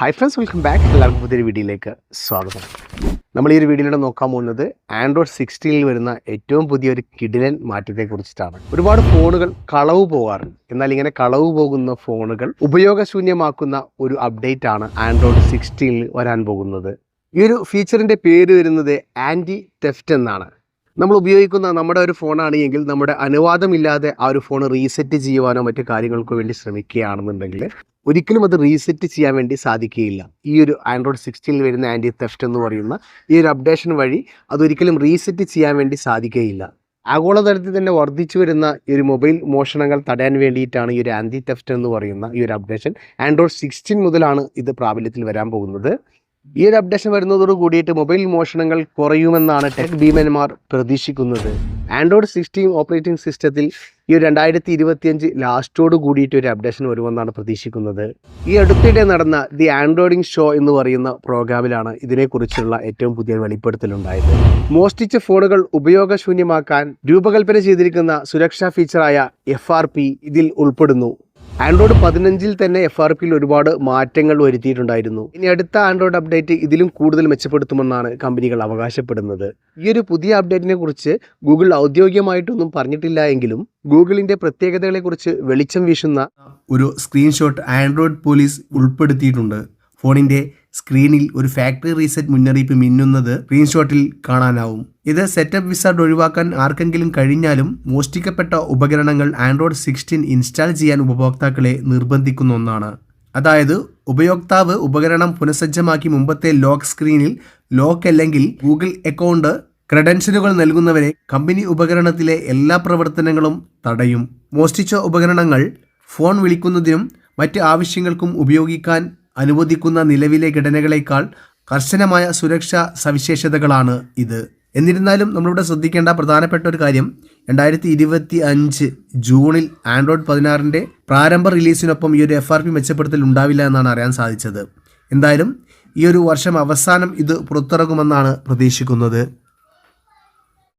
Hi friends welcome back എല്ലാവർക്കും പുതിയൊരു വീഡിയോയിലേക്ക് സ്വാഗതം. നമ്മൾ ഈ ഒരു വീഡിയോയിലൂടെ നോക്കാൻ പോകുന്നത് ആൻഡ്രോയിഡ് സിക്സ്റ്റീനിൽ വരുന്ന ഏറ്റവും പുതിയൊരു കിഡിലൻ മാറ്റത്തെ കുറിച്ചിട്ടാണ് ഒരുപാട് ഫോണുകൾ കളവ് പോകാറുണ്ട്. എന്നാൽ ഇങ്ങനെ കളവ് പോകുന്ന ഫോണുകൾ ഉപയോഗശൂന്യമാക്കുന്ന ഒരു അപ്ഡേറ്റ് ആണ് ആൻഡ്രോയിഡ് സിക്സ്റ്റീനിൽ വരാൻ പോകുന്നത്. ഈ ഒരു ഫീച്ചറിന്റെ പേര് വരുന്നത് ആന്റി ടെഫ്റ്റ് എന്നാണ്. നമ്മൾ ഉപയോഗിക്കുന്ന നമ്മുടെ ഒരു ഫോണാണ് എങ്കിൽ നമ്മുടെ അനുവാദമില്ലാതെ ആ ഒരു ഫോൺ റീസെറ്റ് ചെയ്യുവാനോ മറ്റു കാര്യങ്ങൾക്കോ വേണ്ടി ശ്രമിക്കുകയാണെന്നുണ്ടെങ്കിൽ ഒരിക്കലും അത് റീസെറ്റ് ചെയ്യാൻ വേണ്ടി സാധിക്കുകയില്ല. ഈ ഒരു ആൻഡ്രോയിഡ് സിക്സ്റ്റീനിൽ വരുന്ന ആന്റി തെഫ്റ്റ് എന്ന് പറയുന്ന ഈ ഒരു അപ്ഡേഷൻ വഴി അതൊരിക്കലും റീസെറ്റ് ചെയ്യാൻ വേണ്ടി സാധിക്കുകയില്ല. ആഗോളതലത്തിൽ തന്നെ വർദ്ധിച്ചു വരുന്ന ഈ ഒരു മൊബൈൽ മോഷണങ്ങൾ തടയാൻ വേണ്ടിയിട്ടാണ് ഈ ഒരു ആന്റി തെഫ്റ്റ് എന്ന് പറയുന്ന ഈ ഒരു അപ്ഡേഷൻ ആൻഡ്രോയിഡ് സിക്സ്റ്റീൻ മുതലാണ് ഇത് പ്രാബല്യത്തിൽ വരാൻ പോകുന്നത്. ഈ ഒരു അപ്ഡേഷൻ വരുന്നതോട് കൂടിയിട്ട് മൊബൈൽ മോഷണങ്ങൾ കുറയുമെന്നാണ് ടെക് ഭീമന്മാർ പ്രതീക്ഷിക്കുന്നത്. ആൻഡ്രോയിഡ് സിക്സ്റ്റീൻ ഓപ്പറേറ്റിംഗ് സിസ്റ്റത്തിൽ ഈ ഒരു രണ്ടായിരത്തി ഇരുപത്തിയഞ്ച് ലാസ്റ്റോട് കൂടിയിട്ട് ഒരു അപ്ഡേഷൻ വരുമെന്നാണ് പ്രതീക്ഷിക്കുന്നത്. ഈ അടുത്തിടെ നടന്ന ദി ആൻഡ്രോയിഡിംഗ് ഷോ എന്ന് പറയുന്ന പ്രോഗ്രാമിലാണ് ഇതിനെക്കുറിച്ചുള്ള ഏറ്റവും പുതിയ വെളിപ്പെടുത്തലുണ്ടായത്. മോഷ്ടിച്ച ഫോണുകൾ ഉപയോഗശൂന്യമാക്കാൻ രൂപകൽപ്പന ചെയ്തിരിക്കുന്ന സുരക്ഷാ ഫീച്ചറായ എഫ് ഇതിൽ ഉൾപ്പെടുന്നു. ആൻഡ്രോയിഡ് പതിനഞ്ചിൽ തന്നെ എഫ് ആർ പിയിൽ ഒരുപാട് മാറ്റങ്ങൾ വരുത്തിയിട്ടുണ്ടായിരുന്നു. ഇനി അടുത്ത ആൻഡ്രോയിഡ് അപ്ഡേറ്റ് ഇതിലും കൂടുതൽ മെച്ചപ്പെടുത്തുമെന്നാണ് കമ്പനികൾ അവകാശപ്പെടുന്നത്. ഈ ഒരു പുതിയ അപ്ഡേറ്റിനെ കുറിച്ച് ഗൂഗിൾ ഔദ്യോഗികമായിട്ടൊന്നും പറഞ്ഞിട്ടില്ല എങ്കിലും ഗൂഗിളിന്റെ പ്രത്യേകതകളെക്കുറിച്ച് വെളിച്ചം വീശുന്ന ഒരു സ്ക്രീൻഷോട്ട് ആൻഡ്രോയിഡ് പോലീസ് ഉൾപ്പെടുത്തിയിട്ടുണ്ട്. ഫോണിന്റെ സ്ക്രീനിൽ ഒരു ഫാക്ടറി റീസെറ്റ് മുന്നറിയിപ്പ് മിന്നുന്നത് സ്ക്രീൻഷോട്ടിൽ കാണാനാവും. ഇത് സെറ്റപ്പ് വിസാർഡ് ഒഴിവാക്കാൻ ആർക്കെങ്കിലും കഴിഞ്ഞാലും മോഷ്ടിക്കപ്പെട്ട ഉപകരണങ്ങൾ ആൻഡ്രോയിഡ് സിക്സ്റ്റീൻ ഇൻസ്റ്റാൾ ചെയ്യാൻ ഉപഭോക്താക്കളെ നിർബന്ധിക്കുന്ന ഒന്നാണ്. അതായത് ഉപയോക്താവ് ഉപകരണം പുനഃസജ്ജമാക്കി മുമ്പത്തെ ലോക്ക് സ്ക്രീനിൽ ലോക്ക് അല്ലെങ്കിൽ ഗൂഗിൾ അക്കൗണ്ട് ക്രെഡൻഷ്യലുകൾ നൽകുന്നവരെ കമ്പനി ഉപകരണത്തിലെ എല്ലാ പ്രവർത്തനങ്ങളും തടയും. മോഷ്ടിച്ച ഉപകരണങ്ങൾ ഫോൺ വിളിക്കുന്നതിനും മറ്റ് ആവശ്യങ്ങൾക്കും ഉപയോഗിക്കാൻ അനുവദിക്കുന്ന നിലവിലെ ഘടനകളേക്കാൾ കർശനമായ സുരക്ഷാ സവിശേഷതകളാണ് ഇത്. എന്നിരുന്നാലും നമ്മളിവിടെ ശ്രദ്ധിക്കേണ്ട പ്രധാനപ്പെട്ട ഒരു കാര്യം രണ്ടായിരത്തി ഇരുപത്തി അഞ്ച് ജൂണിൽ ആൻഡ്രോയിഡ് പതിനാറിന്റെ പ്രാരംഭ റിലീസിനൊപ്പം ഈ ഒരു എഫ് ആർ പി മെച്ചപ്പെടുത്തൽ ഉണ്ടാവില്ല എന്നാണ് അറിയാൻ സാധിച്ചത്. എന്തായാലും ഈ ഒരു വർഷം അവസാനം ഇത് പുറത്തിറങ്ങുമെന്നാണ് പ്രതീക്ഷിക്കുന്നത്.